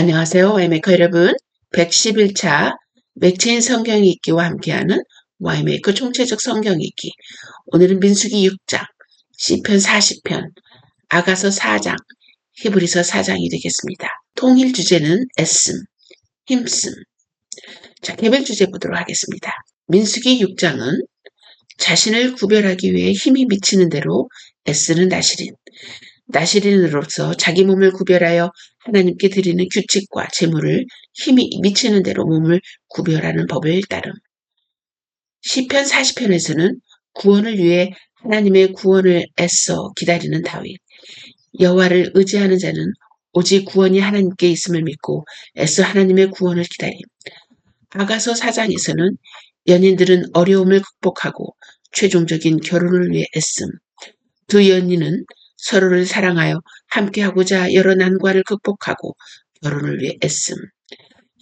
안녕하세요. 와이메이커 여러분. 111차 맥체인 성경 읽기와 함께하는 와이메이커 총체적 성경 읽기. 오늘은 민수기 6장, 시편 40편, 아가서 4장, 히브리서 4장이 되겠습니다. 통일 주제는 애씀, 힘씀. 자, 개별 주제 보도록 하겠습니다. 민수기 6장은 자신을 구별하기 위해 힘이 미치는 대로 애쓰는 나시린, 나시린으로서 자기 몸을 구별하여 하나님께 드리는 규칙과 제물을 힘이 미치는 대로 몸을 구별하는 법을 따름. 시편 40편에서는 구원을 위해 하나님의 구원을 애써 기다리는 다윗. 여호와를 의지하는 자는 오직 구원이 하나님께 있음을 믿고 애써 하나님의 구원을 기다림. 아가서 4장에서는 연인들은 어려움을 극복하고 최종적인 결혼을 위해 애씀. 두 연인은 서로를 사랑하여 함께하고자 여러 난관을 극복하고 결혼을 위해 애씀.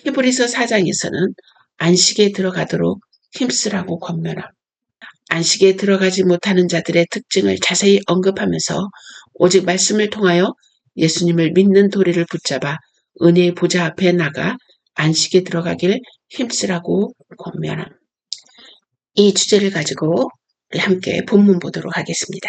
히브리서 4장에서는 안식에 들어가도록 힘쓰라고 권면함. 안식에 들어가지 못하는 자들의 특징을 자세히 언급하면서 오직 말씀을 통하여 예수님을 믿는 도리를 붙잡아 은혜의 보좌 앞에 나가 안식에 들어가길 힘쓰라고 권면함. 이 주제를 가지고 함께 본문 보도록 하겠습니다.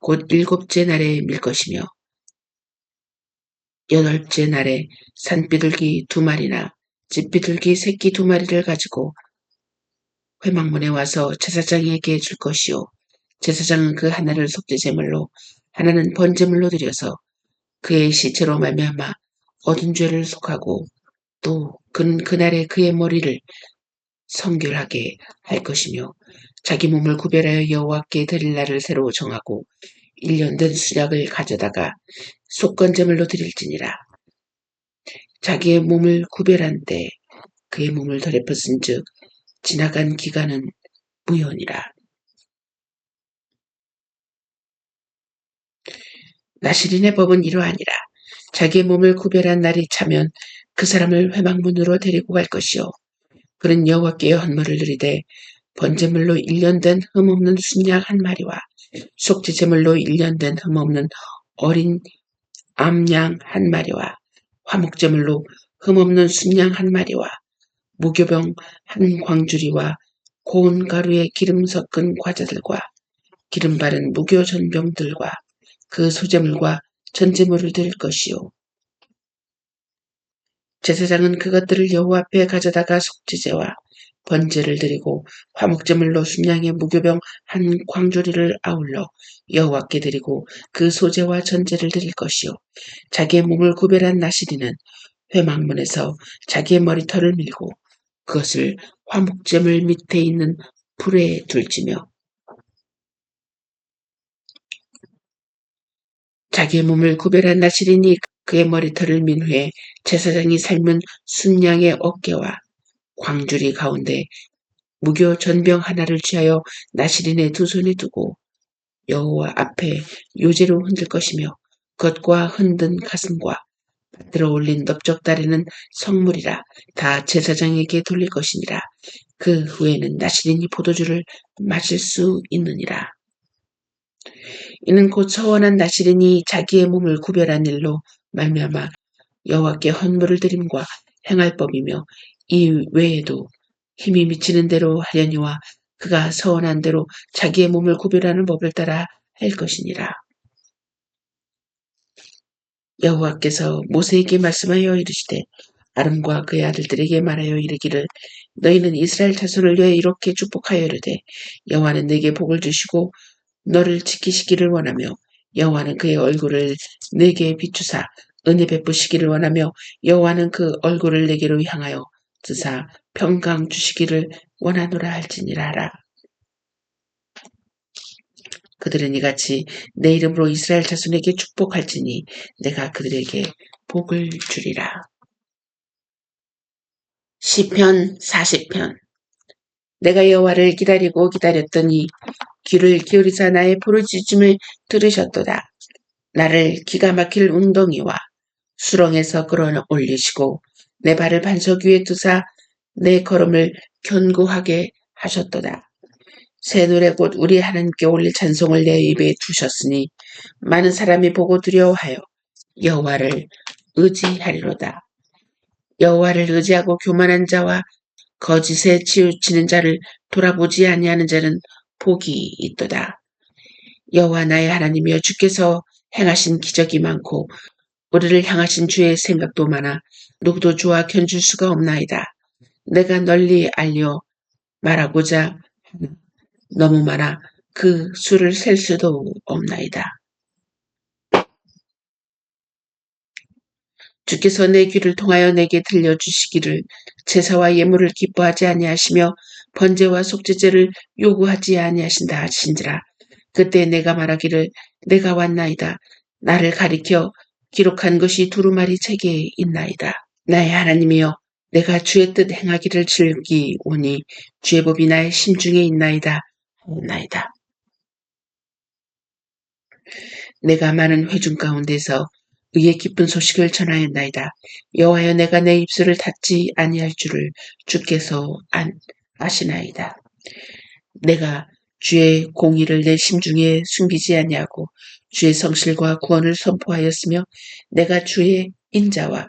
곧 일곱째 날에 밀 것이며 여덟째 날에 산비둘기 두 마리나 집비둘기 새끼 두 마리를 가지고 회막문에 와서 제사장에게 줄 것이요. 제사장은 그 하나를 속죄제물로 하나는 번제물로 드려서 그의 시체로 말미암아 얻은 죄를 속하고 또 그는 그날에 그의 머리를 성결하게 할 것이며 자기 몸을 구별하여 여호와께 드릴 날을 새로 정하고 1년 된 수약을 가져다가 속건제물로 드릴지니라. 자기의 몸을 구별한 때 그의 몸을 더럽혔은 즉 지나간 기간은 무효니라. 나시린의 법은 이러하니라. 자기의 몸을 구별한 날이 차면 그 사람을 회막문으로 데리고 갈 것이요. 그는 여호와께 헌물을 드리되 번제물로 1년 된 흠없는 순양 한 마리와 속죄제물로 1년 된 흠없는 어린 암양 한 마리와 화목제물로 흠없는 순양 한 마리와 무교병 한 광주리와 고운 가루에 기름 섞은 과자들과 기름 바른 무교 전병들과 그 소재물과 전제물을 드릴 것이요. 제사장은 그것들을 여호와 앞에 가져다가 속죄제와 번제를 드리고 화목제물로 순양의 무교병 한 광조리를 아울러 여호와께 드리고 그 소재와 전제를 드릴 것이요. 자기의 몸을 구별한 나시리는 회막문에서 자기의 머리털을 밀고 그것을 화목제물 밑에 있는 불에 둘지며 자기의 몸을 구별한 나시리니 그의 머리털을 민 후에 제사장이 삶은 순양의 어깨와 광주리 가운데 무교 전병 하나를 취하여 나시린의 두 손에 두고 여호와 앞에 요제로 흔들 것이며 겉과 흔든 가슴과 받들어 올린 넓적다리는 성물이라 다 제사장에게 돌릴 것이니라. 그 후에는 나시린이 포도주를 마실 수 있느니라. 이는 곧 서원한 나시린이 자기의 몸을 구별한 일로 말미암아 여호와께 헌물을 드림과 행할 법이며 이 외에도 힘이 미치는 대로 하려니와 그가 서원한 대로 자기의 몸을 구별하는 법을 따라 할 것이니라. 여호와께서 모세에게 말씀하여 이르시되 아름과 그의 아들들에게 말하여 이르기를 너희는 이스라엘 자손을 위해 이렇게 축복하여 이르되 여호와는 내게 복을 주시고 너를 지키시기를 원하며 여호와는 그의 얼굴을 내게 비추사 은혜 베푸시기를 원하며 여호와는 그 얼굴을 내게로 향하여 드사 평강 주시기를 원하노라 할지니라 하라. 그들은 이같이 내 이름으로 이스라엘 자손에게 축복할지니 내가 그들에게 복을 주리라. 시편 40편 내가 여호와를 기다리고 기다렸더니 귀를 기울이사 나의 부르짖음을 들으셨도다. 나를 기가 막힐 웅덩이와 수렁에서 끌어 올리시고 내 발을 반석 위에 두사 내 걸음을 견고하게 하셨도다. 새 노래 곧 우리 하나님께 올릴 찬송을 내 입에 두셨으니 많은 사람이 보고 두려워하여 여호와를 의지하리로다. 여호와를 의지하고 교만한 자와 거짓에 치우치는 자를 돌아보지 아니하는 자는 복이 있도다. 여호와 나의 하나님이여 주께서 행하신 기적이 많고 우리를 향하신 주의 생각도 많아 누구도 주와 견줄 수가 없나이다. 내가 널리 알려 말하고자 너무 많아 그 수를 셀 수도 없나이다. 주께서 내 귀를 통하여 내게 들려주시기를 제사와 예물을 기뻐하지 아니하시며 번제와 속죄제를 요구하지 아니하신다 하신지라. 그때 내가 말하기를 내가 왔나이다. 나를 가리켜 기록한 것이 두루마리 책에 있나이다. 나의 하나님이여 내가 주의 뜻 행하기를 즐기오니 주의 법이 나의 심중에 있나이다. 하옵나이다. 내가 많은 회중 가운데서 의의 기쁜 소식을 전하였나이다. 여호와여 내가 내 입술을 닫지 아니할 줄을 주께서 안, 아시나이다. 내가 주의 공의를 내 심중에 숨기지 아니하고 주의 성실과 구원을 선포하였으며 내가 주의 인자와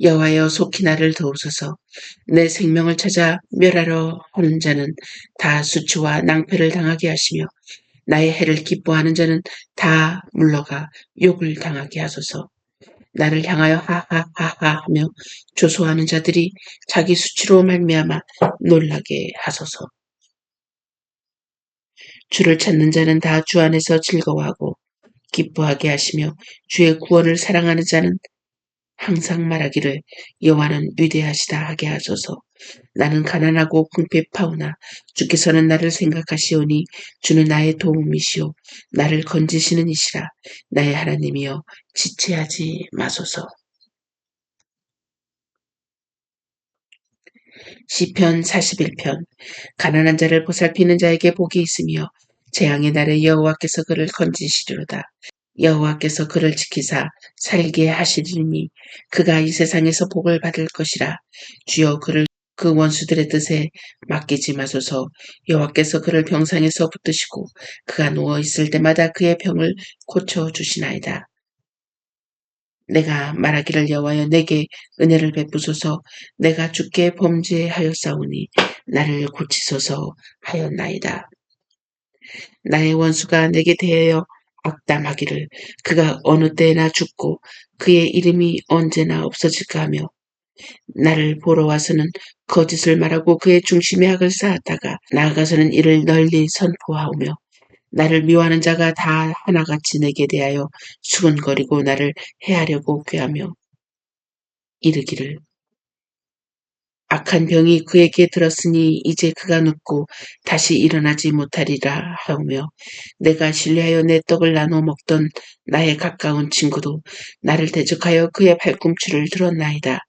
여호와여 속히 나를 도우소서. 내 생명을 찾아 멸하러 하는 자는 다 수치와 낭패를 당하게 하시며 나의 해를 기뻐하는 자는 다 물러가 욕을 당하게 하소서. 나를 향하여 하하하하 하며 조소하는 자들이 자기 수치로 말미암아 놀라게 하소서. 주를 찾는 자는 다 주 안에서 즐거워하고 기뻐하게 하시며 주의 구원을 사랑하는 자는 항상 말하기를 여호와는 위대하시다 하게 하소서. 나는 가난하고 궁핍하오나 주께서는 나를 생각하시오니 주는 나의 도움이시오 나를 건지시는 이시라 나의 하나님이여 지체하지 마소서. 시편 41편 가난한 자를 보살피는 자에게 복이 있으며 재앙의 날에 여호와께서 그를 건지시리로다. 여호와께서 그를 지키사 살게 하시리니 그가 이 세상에서 복을 받을 것이라. 주여 그를 그 원수들의 뜻에 맡기지 마소서. 여호와께서 그를 병상에서 붙드시고 그가 누워 있을 때마다 그의 병을 고쳐 주시나이다. 내가 말하기를 여호와여 내게 은혜를 베푸소서. 내가 주께 범죄하였사오니 나를 고치소서 하였나이다. 나의 원수가 내게 대하여 악담하기를 그가 어느 때나 죽고 그의 이름이 언제나 없어질까 하며 나를 보러 와서는 거짓을 말하고 그의 중심에 악을 쌓았다가 나아가서는 이를 널리 선포하오며 나를 미워하는 자가 다 하나같이 내게 대하여 수근거리고 나를 해하려고 꾀하며 이르기를 악한 병이 그에게 들었으니 이제 그가 눕고 다시 일어나지 못하리라 하오며 내가 신뢰하여 내 떡을 나눠 먹던 나의 가까운 친구도 나를 대적하여 그의 발꿈치를 들었나이다.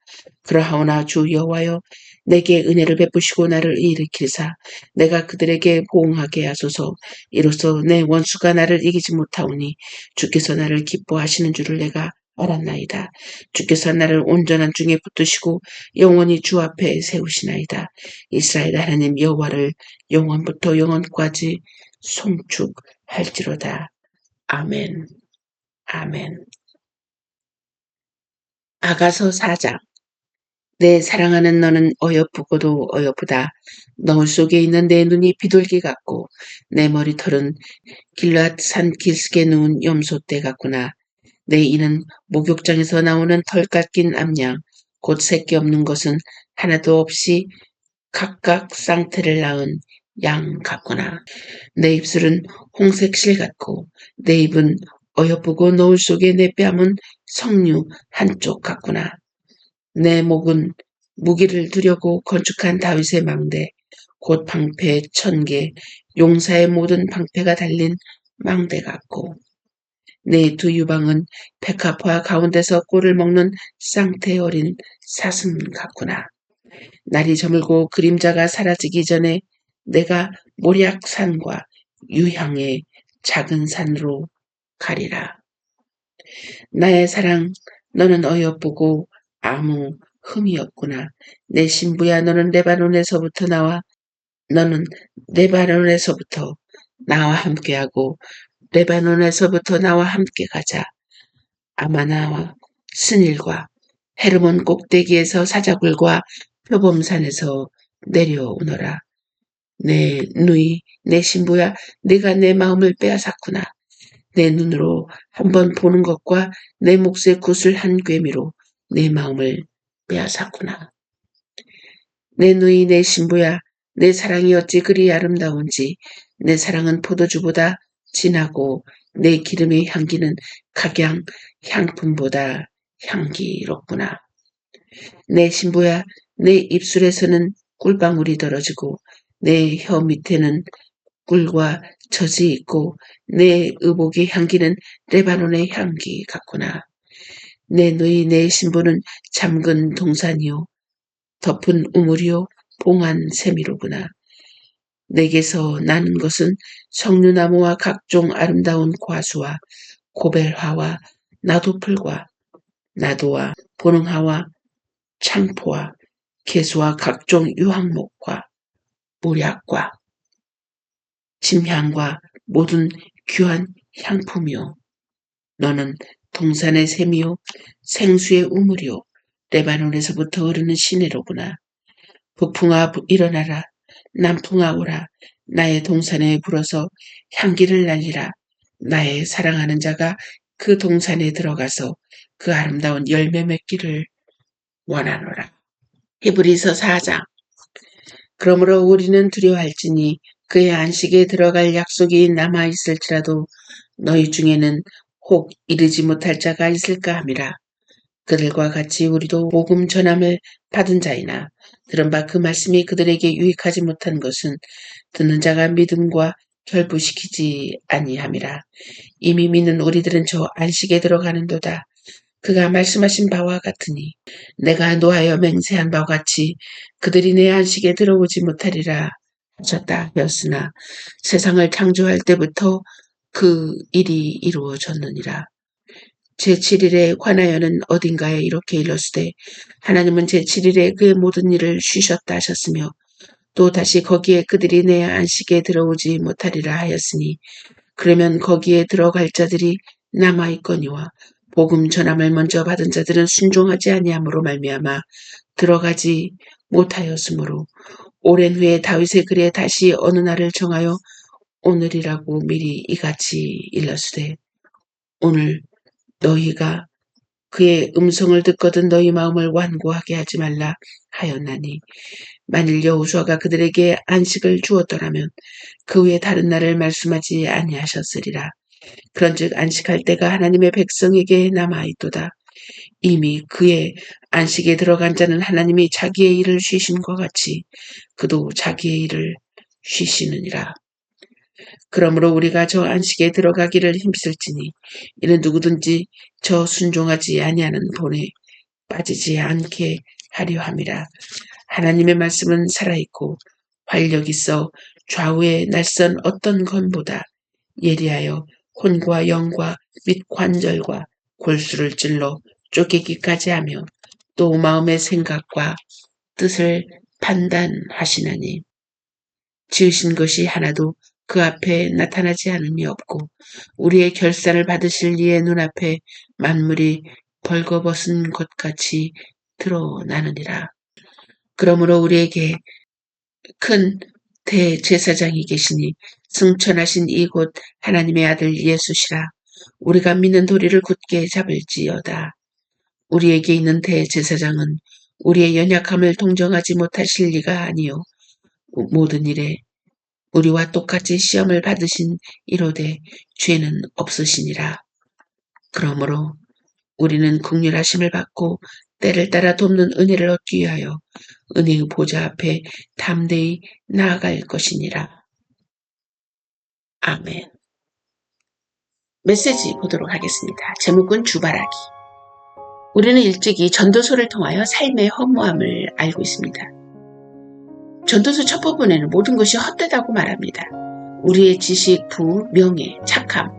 그러하오나 주 여호와여 내게 은혜를 베푸시고 나를 일으키사 내가 그들에게 보응하게 하소서 이로써 내 원수가 나를 이기지 못하오니 주께서 나를 기뻐하시는 줄을 내가 알았나이다. 주께서 나를 온전한 중에 붙드시고 영원히 주 앞에 세우시나이다. 이스라엘 하나님 여호와를 영원부터 영원까지 송축할지로다. 아멘. 아멘. 아가서 4장 내 사랑하는 너는 어여쁘고도 어여쁘다. 너울 속에 있는 내 눈이 비둘기 같고 내 머리털은 길앗 산 길숙에 누운 염소떼 같구나. 내 이는 목욕장에서 나오는 털 깎인 암양, 곧 새끼 없는 것은 하나도 없이 각각 쌍태를 낳은 양 같구나. 내 입술은 홍색 실 같고 내 입은 어여쁘고 노을 속에 내 뺨은 석류 한쪽 같구나. 내 목은 무기를 두려고 건축한 다윗의 망대, 곧 방패 천 개, 용사의 모든 방패가 달린 망대 같고 내 두 유방은 백합화 가운데서 꼴을 먹는 쌍태 어린 사슴 같구나. 날이 저물고 그림자가 사라지기 전에 내가 모략산과 유향의 작은 산으로 가리라. 나의 사랑, 너는 어여쁘고 아무 흠이 없구나. 내 신부야, 너는 레바논에서부터 나와, 너는 레바논에서부터 나와 함께하고, 레바논에서부터 나와 함께 가자. 아마나와 스닐과 헤르몬 꼭대기에서 사자굴과 표범산에서 내려오너라. 내 누이, 내 신부야, 네가 내 마음을 빼앗았구나. 내 눈으로 한번 보는 것과 내 몫의 굿을 한 괴미로 내 마음을 빼앗았구나. 내 누이, 내 신부야, 내 사랑이 어찌 그리 아름다운지 내 사랑은 포도주보다 진하고 내 기름의 향기는 각양 향품보다 향기롭구나. 내 신부야, 내 입술에서는 꿀방울이 떨어지고 내 혀 밑에는 꿀과 젖이 있고 내 의복의 향기는 레바논의 향기 같구나. 내 누이 내 신부는 잠근 동산이요 덮은 우물이요 봉한 세미로구나. 내게서 나는 것은 석류나무와 각종 아름다운 과수와 고벨화와 나도풀과 나도와 보능화와 창포와 개수와 각종 유황목과 모략과 침향과 모든 귀한 향품이요. 너는 동산의 샘이요 생수의 우물이요 레바논에서부터 흐르는 시내로구나. 북풍아 일어나라 남풍아 오라 나의 동산에 불어서 향기를 날리라 나의 사랑하는 자가 그 동산에 들어가서 그 아름다운 열매 맺기를 원하노라. 히브리서 4장 그러므로 우리는 두려워할지니 그의 안식에 들어갈 약속이 남아 있을지라도 너희 중에는 혹 이르지 못할 자가 있을까 함이라. 그들과 같이 우리도 복음 전함을 받은 자이나 들은 바 그 말씀이 그들에게 유익하지 못한 것은 듣는 자가 믿음과 결부시키지 아니함이라. 이미 믿는 우리들은 저 안식에 들어가는도다. 그가 말씀하신 바와 같으니 내가 노하여 맹세한 바와 같이 그들이 내 안식에 들어오지 못하리라 하셨다 하였으나 세상을 창조할 때부터 그 일이 이루어졌느니라. 제7일에 관하여는 어딘가에 이렇게 일렀으되 하나님은 제7일에 그의 모든 일을 쉬셨다 하셨으며 또 다시 거기에 그들이 내 안식에 들어오지 못하리라 하였으니 그러면 거기에 들어갈 자들이 남아 있거니와 복음 전함을 먼저 받은 자들은 순종하지 아니함으로 말미암아 들어가지 못하였으므로 오랜 후에 다윗의 글에 다시 어느 날을 정하여 오늘이라고 미리 이같이 일렀으되 오늘 너희가 그의 음성을 듣거든 너희 마음을 완고하게 하지 말라 하였나니 만일 여호수아가 그들에게 안식을 주었더라면 그 후에 다른 날을 말씀하지 아니하셨으리라. 그런즉 안식할 때가 하나님의 백성에게 남아 있도다. 이미 그의 안식에 들어간 자는 하나님이 자기의 일을 쉬신 것 같이 그도 자기의 일을 쉬시느니라. 그러므로 우리가 저 안식에 들어가기를 힘쓸지니 이는 누구든지 저 순종하지 아니하는 본에 빠지지 않게 하려 함이라. 하나님의 말씀은 살아있고 활력 있어 좌우에 날선 어떤 건보다 예리하여 혼과 영과 및 관절과 골수를 찔러 쪼개기까지 하며 또 마음의 생각과 뜻을 판단하시나니 지으신 것이 하나도 그 앞에 나타나지 않음이 없고 우리의 결산을 받으실 이의 눈앞에 만물이 벌거벗은 것 같이 드러나느니라. 그러므로 우리에게 큰 대제사장이 계시니 승천하신 이곳 하나님의 아들 예수시라. 우리가 믿는 도리를 굳게 잡을지어다. 우리에게 있는 대제사장은 우리의 연약함을 동정하지 못하실 리가 아니요 모든 일에 우리와 똑같이 시험을 받으신 이로되 죄는 없으시니라. 그러므로 우리는 국률하심을 받고 때를 따라 돕는 은혜를 얻기 위하여 은혜의 보좌 앞에 담대히 나아갈 것이니라. 아멘. 메시지 보도록 하겠습니다. 제목은 주바라기. 우리는 일찍이 전도서를 통하여 삶의 허무함을 알고 있습니다. 전도서 첫 부분에는 모든 것이 헛되다고 말합니다. 우리의 지식, 부, 명예, 착함,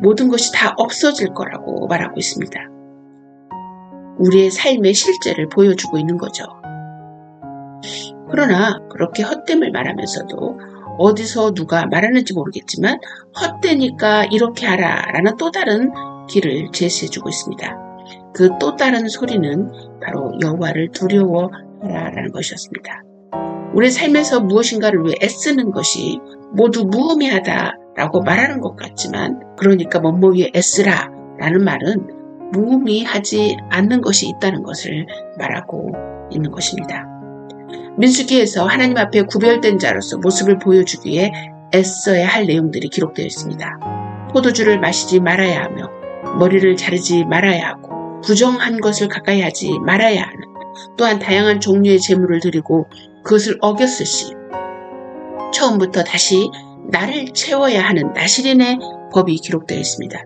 모든 것이 다 없어질 거라고 말하고 있습니다. 우리의 삶의 실제를 보여주고 있는 거죠. 그러나 그렇게 헛됨을 말하면서도 어디서 누가 말하는지 모르겠지만 헛되니까 이렇게 하라 라는 또 다른 길을 제시해 주고 있습니다. 그 또 다른 소리는 바로 여호와를 두려워하라 라는 것이었습니다. 우리 삶에서 무엇인가를 위해 애쓰는 것이 모두 무의미하다라고 말하는 것 같지만 그러니까 뭐뭐 에 애쓰라 라는 말은 무의미하지 않는 것이 있다는 것을 말하고 있는 것입니다. 민수기에서 하나님 앞에 구별된 자로서 모습을 보여주기 위해 애써야 할 내용들이 기록되어 있습니다. 포도주를 마시지 말아야 하며 머리를 자르지 말아야 하고 부정한 것을 가까이 하지 말아야 하는 또한 다양한 종류의 재물을 드리고 그것을 어겼을 시 처음부터 다시 나를 채워야 하는 나시린의 법이 기록되어 있습니다.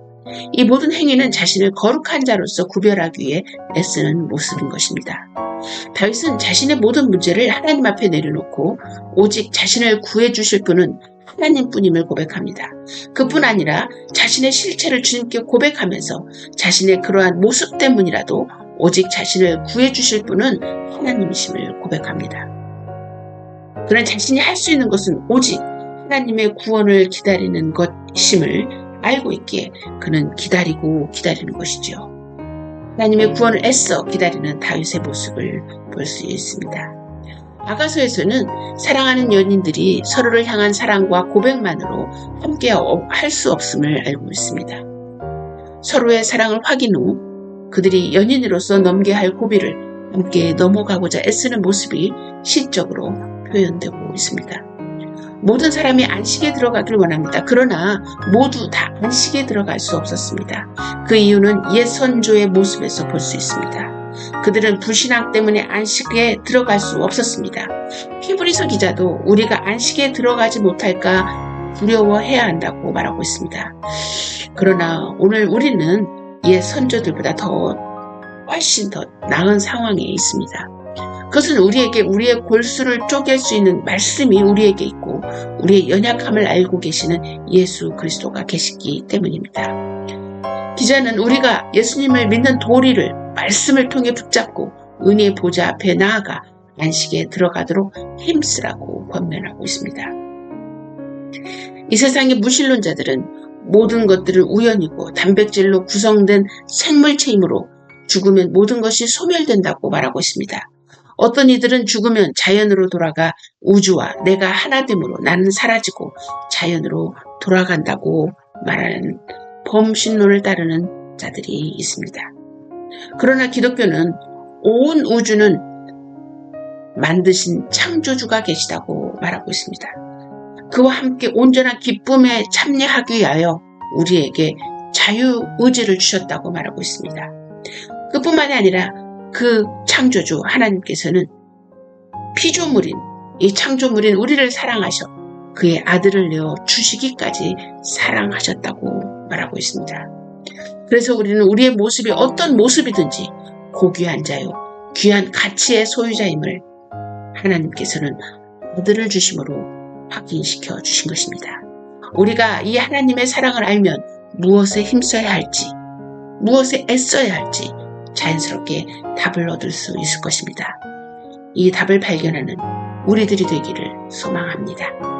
이 모든 행위는 자신을 거룩한 자로서 구별하기 위해 애쓰는 모습인 것입니다. 다윗은 자신의 모든 문제를 하나님 앞에 내려놓고 오직 자신을 구해주실 분은 하나님뿐임을 고백합니다. 그뿐 아니라 자신의 실체를 주님께 고백하면서 자신의 그러한 모습 때문이라도 오직 자신을 구해주실 분은 하나님이심을 고백합니다. 그런 자신이 할 수 있는 것은 오직 하나님의 구원을 기다리는 것임을 알고 있기에 그는 기다리고 기다리는 것이지요. 하나님의 구원을 애써 기다리는 다윗의 모습을 볼 수 있습니다. 아가서에서는 사랑하는 연인들이 서로를 향한 사랑과 고백만으로 함께 할 수 없음을 알고 있습니다. 서로의 사랑을 확인 후 그들이 연인으로서 넘겨야 할 고비를 함께 넘어가고자 애쓰는 모습이 시적으로 표현되고 있습니다. 모든 사람이 안식에 들어가길 원합니다. 그러나 모두 다 안식에 들어갈 수 없었습니다. 그 이유는 옛 선조의 모습에서 볼 수 있습니다. 그들은 불신앙 때문에 안식에 들어갈 수 없었습니다. 히브리서 기자도 우리가 안식에 들어가지 못할까 두려워해야 한다고 말하고 있습니다. 그러나 오늘 우리는 옛 선조들보다 더 훨씬 더 나은 상황에 있습니다. 그것은 우리에게 우리의 골수를 쪼갤 수 있는 말씀이 우리에게 있고 우리의 연약함을 알고 계시는 예수 그리스도가 계시기 때문입니다. 기자는 우리가 예수님을 믿는 도리를 말씀을 통해 붙잡고 은혜 보좌 앞에 나아가 안식에 들어가도록 힘쓰라고 권면하고 있습니다. 이 세상의 무신론자들은 모든 것들을 우연이고 단백질로 구성된 생물체이므로 죽으면 모든 것이 소멸된다고 말하고 있습니다. 어떤 이들은 죽으면 자연으로 돌아가 우주와 내가 하나됨으로 나는 사라지고 자연으로 돌아간다고 말하는 범신론을 따르는 자들이 있습니다. 그러나 기독교는 온 우주는 만드신 창조주가 계시다고 말하고 있습니다. 그와 함께 온전한 기쁨에 참여하기 위하여 우리에게 자유 의지를 주셨다고 말하고 있습니다. 그뿐만이 아니라 그 창조주 하나님께서는 피조물인 이 창조물인 우리를 사랑하셔 그의 아들을 내어 주시기까지 사랑하셨다고 말하고 있습니다. 그래서 우리는 우리의 모습이 어떤 모습이든지 고귀한 자요, 귀한 가치의 소유자임을 하나님께서는 아들을 주심으로 확인시켜 주신 것입니다. 우리가 이 하나님의 사랑을 알면 무엇에 힘써야 할지, 무엇에 애써야 할지 자연스럽게 답을 얻을 수 있을 것입니다. 이 답을 발견하는 우리들이 되기를 소망합니다.